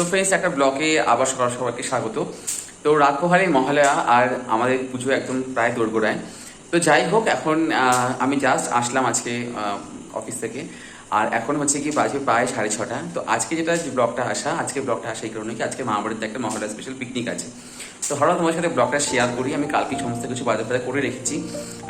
তো ফ্রেন্ডস একটা ব্লকে আবার সকাল সবাইকে স্বাগত। তো রাত পোহারে মহালয়া আর আমাদের পুজো একদম প্রায় দোরগোড়ায়। তো যাই হোক, এখন আমি জাস্ট আসলাম আজকে অফিস থেকে। আর এখন হচ্ছে কি বাজে প্রায় সাড়ে ছটা। তো আজকে যেটা ব্লকটা আসা, আজকে ব্লকটা আসা এই কারণে কি আজকে মা বাড়িতে একটা মহালয়া স্পেশাল পিকনিক আছে। তো হঠাৎ তোমার সাথে ব্লগটা শেয়ার করি, আমি কালকে সমস্ত কিছু বাজার বাজার করে রেখেছি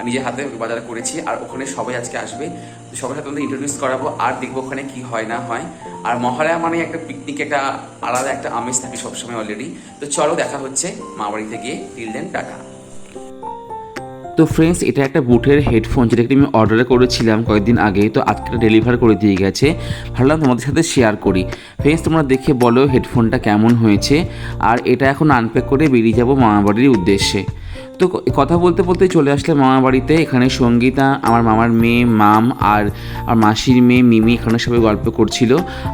নিজের হাতে বাজার করেছি, আর ওখানে সবাই আজকে আসবে। তো সবার সাথে তোমাদের ইন্ট্রোডিউস করাবো, আর দেখব ওখানে কি হয়, না হয়। আর মহালয়া মানে একটা পিকনিক একটা আলাদা একটা আমেজ থাকে সবসময় অলরেডি তো চলো দেখা হচ্ছে মা বাড়িতে গিয়ে। Till then tata. তো ফ্রেন্ডস এটা একটা বুটের হেডফোন যেটা আমি অর্ডার করেছিলাম কয়েকদিন আগে, তো আজকে ডেলিভার করে দিয়ে গেছে। ভাবলাম তোমাদের সাথে শেয়ার করি। ফ্রেন্ডস তোমরা দেখে বলো হেডফোনটা কেমন হয়েছে। আর এটা এখন আনপ্যাক করে বেরিয়ে যাব মামাবাড়ির উদ্দেশ্যে। তো কথা বলতে বলতে চলে আসলে মামা বাড়িতে। এখানে সঙ্গীতা, আমার মামার মেয়ে, মাম আর আর মাসির মেয়ে মিমি এখানে সবাই গল্প করছিল।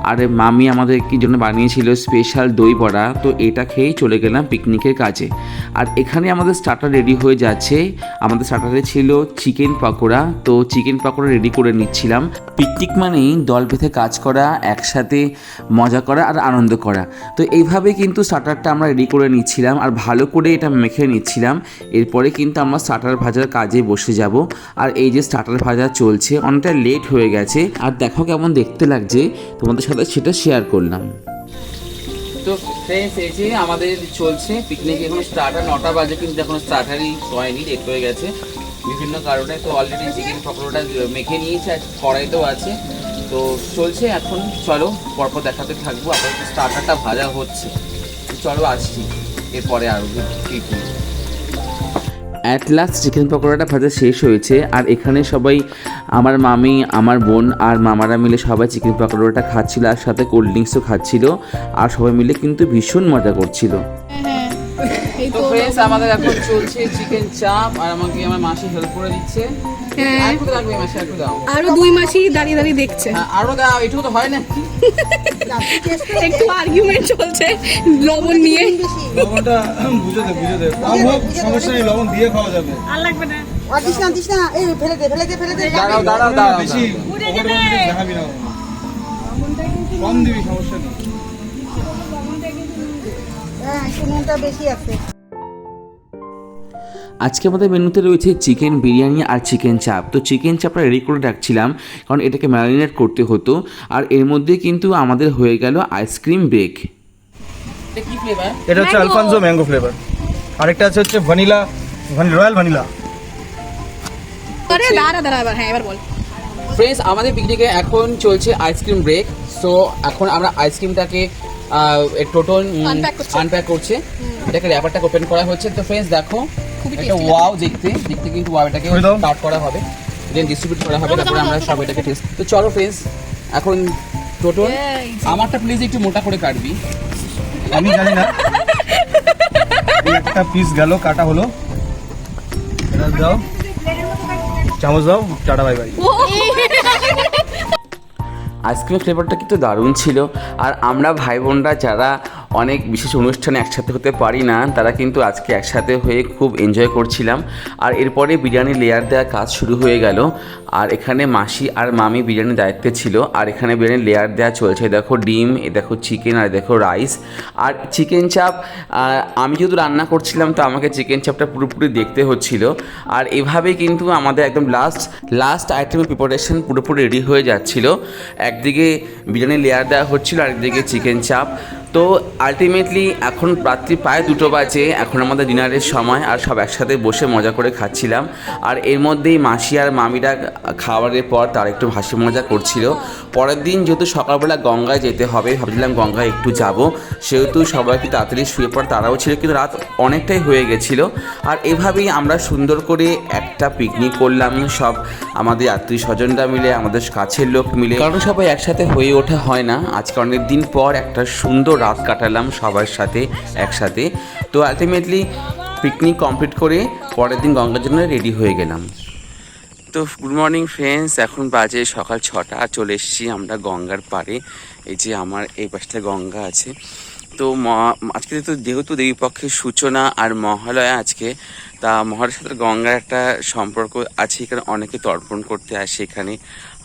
আর মামি আমাদের কি জন্য বানিয়েছিল স্পেশাল দই বড়া। তো এটা খেয়েই চলে গেলাম পিকনিকের কাজে। আর এখানে আমাদের স্টার্টার রেডি হয়ে যাচ্ছে। আমাদের স্টার্টারে ছিল চিকেন পকোড়া। তো চিকেন পকোড়া রেডি করে নিচ্ছিলাম। পিকনিক মানেই দল বেঁধে কাজ করা, একসাথে মজা করা আর আনন্দ করা। তো এইভাবে কিন্তু স্টার্টারটা আমরা রেডি করে নিচ্ছিলাম আর ভালো করে এটা মেখে নিচ্ছিলাম। এরপরে কিন্তু আমরা স্টার্টার ভাজার কাজে বসে যাব। আর এই যে স্টার্টার ভাজা চলছে, অনেকটা লেট হয়ে গেছে। আর দেখো কেমন দেখতে লাগছে, তোমাদের সাথে সেটা শেয়ার করলাম। তো ফ্রেন্ডস এই যে আমাদের চলছে পিকনিক এখন স্টার্টার নটা বাজে, কিন্তু এখন স্টার্টারই হয়নি লেট হয়ে গেছে। বিভিন্ন কারণে তো অলরেডি চিকেন পকোড়াটা মেখে নিয়েছে, আর কড়াইতেও আছে। তো চলছে এখন, চলো পরপর দেখাতে থাকব, আপাতত স্টার্টারটা ভাজা হচ্ছে। চলো আসছি, এরপরে আরও কি অ্যাট লাস্ট চিকেন পকোড়াটা ভাজা শেষ হয়েছে আর এখানে সবাই আমার মামি আমার বোন আর মামারা মিলে সবাই চিকেন পকোড়াটা খাচ্ছিল আর সাথে কোল্ড ড্রিঙ্কসও খাচ্ছিল আর সবাই মিলে কিন্তু ভীষণ মজা করছিল। হ্যাঁ এই তো ফ্রেন্ডস আমাদের এখন চলছে চিকেন চাপ আর আমাকে আমার মাসি হেল্প করে দিচ্ছে। হ্যাঁ। আর মাসি দুই মাসই দাঁড়িয়ে দাঁড়িয়ে দেখছে। হ্যাঁ, আরও দাও এটুকু তো হয় না। একটু আর্গুমেন্ট চলছে লবণ নিয়ে। লবণটা বুঝে দে বুঝে দে। সমস্যা নেই লবণ দিয়ে খাওয়া যাবে। আর দিস না দিস না এই ফেলে দে ফেলে দে ফেলে দে। দাঁড়াও দাঁড়াও দাঁড়াও। বেশি পকোড়া দিলে দেখাবি না। কম দিবি সমস্যা নেই। হ্যাঁ একটু নুনটা বেশি আছে। আজকে আমাদের মেনুতে রয়েছে চিকেন বিরিয়ানি আর চিকেন চাপ। তো চিকেন চাপটা রেডি করে রাখছিলাম কারণ এটাকে ম্যারিনেট করতে হতো আর এর মধ্যে কিন্তু আমাদের হয়ে গেল আইসক্রিম ব্রেক এটা হচ্ছে আলফানজো ম্যাঙ্গো ফ্লেভার আরেকটা আছে হচ্ছে ভ্যানিলা রয়্যাল ভ্যানিলা আরে দাঁড়া দাঁড়া হ্যাঁ এবার বল। ফ্রেন্ডস আমাদের পিকনিকে এখন চলছে আইসক্রিম ব্রেক সো এখন আমরা আইসক্রিমটাকে টোটন করছে। আনপ্যাক করছে। এটাকে র্যাপারটা ওপেন করা হচ্ছে। তো ফ্রেন্ডস দেখো খুবই এটা ওয়াও দেখতে দেখতে কিন্তু ওয়াও এটাকে করে করা হবে দেন ডিস্ট্রিবিউট করা হবে তারপরে আমরা সব এটাকে টেস্ট তো চলো ফ্রেন্ডস এখন টোটন আমারটা প্লিজ একটু মোটা করে কাটবি। আমি জানি না। একটা পিস গেল কাটা হলো। এটা দাও। চামচ দাও টাটা বাই বাই আইসক্রিম ফ্লেভারটা কিন্তু দারুণ ছিল। আর আমরা ভাই বোনরা যারা অনেক বিশেষ অনুষ্ঠানে একসাথে হতে পারি না, তারা কিন্তু আজকে একসাথে হয়ে খুব এনজয় করছিলাম। আর এরপরে বিরিয়ানি লেয়ার দেওয়ার কাজ শুরু হয়ে গেল। আর এখানে মাসি আর মামি বিরিয়ানির দায়িত্বে ছিল। আর এখানে বিরিয়ানি লেয়ার দেওয়া চলছে। দেখো ডিম, এ দেখো চিকেন আর দেখো রাইস আর চিকেন চাপ আমি যেহেতু রান্না করছিলাম, তো আমাকে চিকেন চাপটা পুরোপুরি দেখতে হচ্ছিল। আর এভাবে কিন্তু আমাদের একদম লাস্ট লাস্ট আইটেমের প্রিপারেশন পুরোপুরি রেডি হয়ে যাচ্ছিল। একদিকে বিরিয়ানি লেয়ার দেওয়া হচ্ছিল আর একদিকে চিকেন চাপ তো আলটিমেটলি এখন রাত্রি প্রায় দুটো বাজে, এখন আমাদের ডিনারের সময় আর সব একসাথে বসে মজা করে খাচ্ছিলাম। আর এর মধ্যেই মাসি আর মামিরা খাবারের পর তার একটু হাসি মজা করছিল। পরের দিন যেহেতু সকালবেলা গঙ্গায় যেতে হবে, ভাবছিলাম গঙ্গায় একটু যাব। সেহেতু সবাইকে তাড়াতাড়ি শুয়ে পড়, তারাও ছিল কিন্তু রাত অনেকটাই হয়ে গেছিল। আর এভাবেই আমরা সুন্দর করে একটা পিকনিক করলাম, সব আমাদের আত্মীয় স্বজনরা মিলে, আমাদের কাছের লোক মিলে। কারণ সবাই একসাথে হয়ে ওঠা হয় না। আজকে অনেক দিন পর একটা সুন্দর রাত কাটালাম সবার সাথে, একসাথে। তো আলটিমেটলি পিকনিক কমপ্লিট করে পরের দিন গঙ্গার জন্য রেডি হয়ে গেলাম। তো গুড মর্নিং ফ্রেন্ডস এখন বাজে সকাল ছটা, চলে এসেছি আমরা গঙ্গার পাড়ে। এই যে আমার এই পাশটা গঙ্গা আছে। তো আজকে তো যেহেতু দেবীপক্ষের সূচনা আর মহালয়া আজকে, তা মহালয়ার সাথে গঙ্গার একটা সম্পর্ক আছে, এখানে অনেকে তর্পণ করতে আসে এখানে।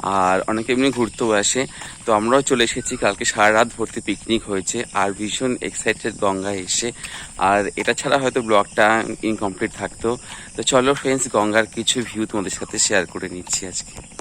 আর অনেকে এমনি ঘুরতেও আসে। তো আমরাও চলে এসেছি। কালকে সারা রাত ভর্তি পিকনিক হয়েছে আর ভীষণ এক্সাইটেড গঙ্গায় এসে। আর এটা ছাড়া হয়তো ব্লগটা ইনকমপ্লিট থাকতো। তো চলো ফ্রেন্ডস গঙ্গার কিছু ভিউ তোমাদের সাথে শেয়ার করে নিচ্ছি আজকে।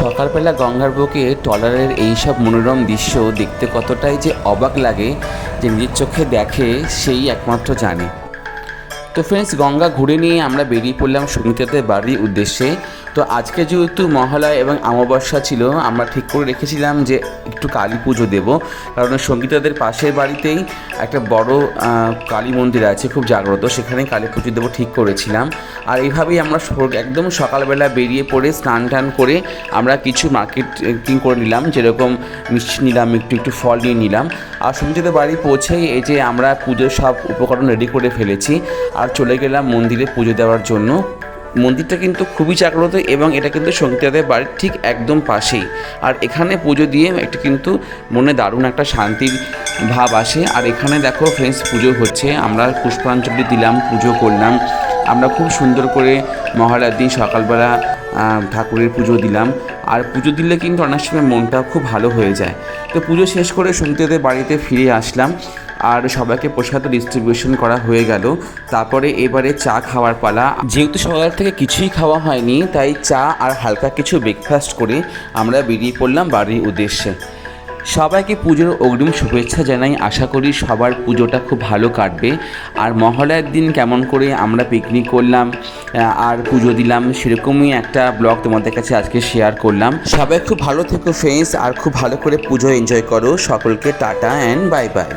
সকালবেলা গঙ্গার বুকে টলারের এইসব মনোরম দৃশ্য দেখতে কতটাই যে অবাক লাগে যে নিজের চোখে দেখে সেই একমাত্র জানে। তো ফ্রেন্ডস গঙ্গা ঘুরে নিয়ে আমরা বেরিয়ে পড়লাম সুমিতাদের বাড়ির উদ্দেশ্যে। তো আজকে যেহেতু মহালয়া এবং অমাবস্যা ছিল, আমরা ঠিক করে রেখেছিলাম যে একটু কালী পুজো দেবো। কারণ সঙ্গীতাদের পাশের বাড়িতেই একটা বড় কালী মন্দির আছে, খুব জাগ্রত। সেখানে কালী পুজো দেবো ঠিক করেছিলাম। আর এইভাবেই আমরা একদম সকালবেলা বেরিয়ে পড়ে স্নান টান করে আমরা কিছু মার্কেটিং করে নিলাম। যেরকম মিষ্টি নিলাম, একটু একটু ফল নিয়ে নিলাম। আর সঙ্গীতাদের বাড়ি পৌঁছেই এই যে আমরা পুজোর সব উপকরণ রেডি করে ফেলেছি। আর চলে গেলাম মন্দিরে পুজো দেওয়ার জন্য। মন্দিরটা কিন্তু খুবই জাগ্রত এবং এটা কিন্তু সঙ্গীতাদের বাড়ির ঠিক একদম পাশেই। আর এখানে পুজো দিয়ে একটা কিন্তু মনে দারুণ একটা শান্তির ভাব আসে। আর এখানে দেখো ফ্রেন্ডস পুজো হচ্ছে। আমরা পুষ্পাঞ্জলি দিলাম, পুজো করলাম। আমরা খুব সুন্দর করে মহালয়ার দিন সকালবেলা ঠাকুরের পুজো দিলাম। আর পুজো দিলে কিন্তু অনেক সময় মনটা খুব ভালো হয়ে যায়। তো পুজো শেষ করে সঙ্গীতাদের বাড়িতে ফিরে আসলাম। আর সবাইকে প্রসাদ ডিস্ট্রিবিউশন করা হয়ে গেল। তারপরে এবারে চা খাওয়ার পালা। যেহেতু সকাল থেকে কিছুই খাওয়া হয়নি, তাই চা আর হালকা কিছু ব্রেকফাস্ট করে আমরা বেরিয়ে পড়লাম বাড়ির উদ্দেশ্যে। সবাইকে পুজোর অগ্রিম শুভেচ্ছা জানাই। আশা করি সবার পুজোটা খুব ভালো কাটবে। আর মহালয়ার দিন কেমন করে আমরা পিকনিক করলাম আর পুজো দিলাম, সেরকমই একটা ব্লগ তোমাদের কাছে আজকে শেয়ার করলাম। সবাই খুব ভালো থেকো ফ্রেন্ডস আর খুব ভালো করে পুজো এনজয় করো। সকলকে টাটা অ্যান্ড বাই বাই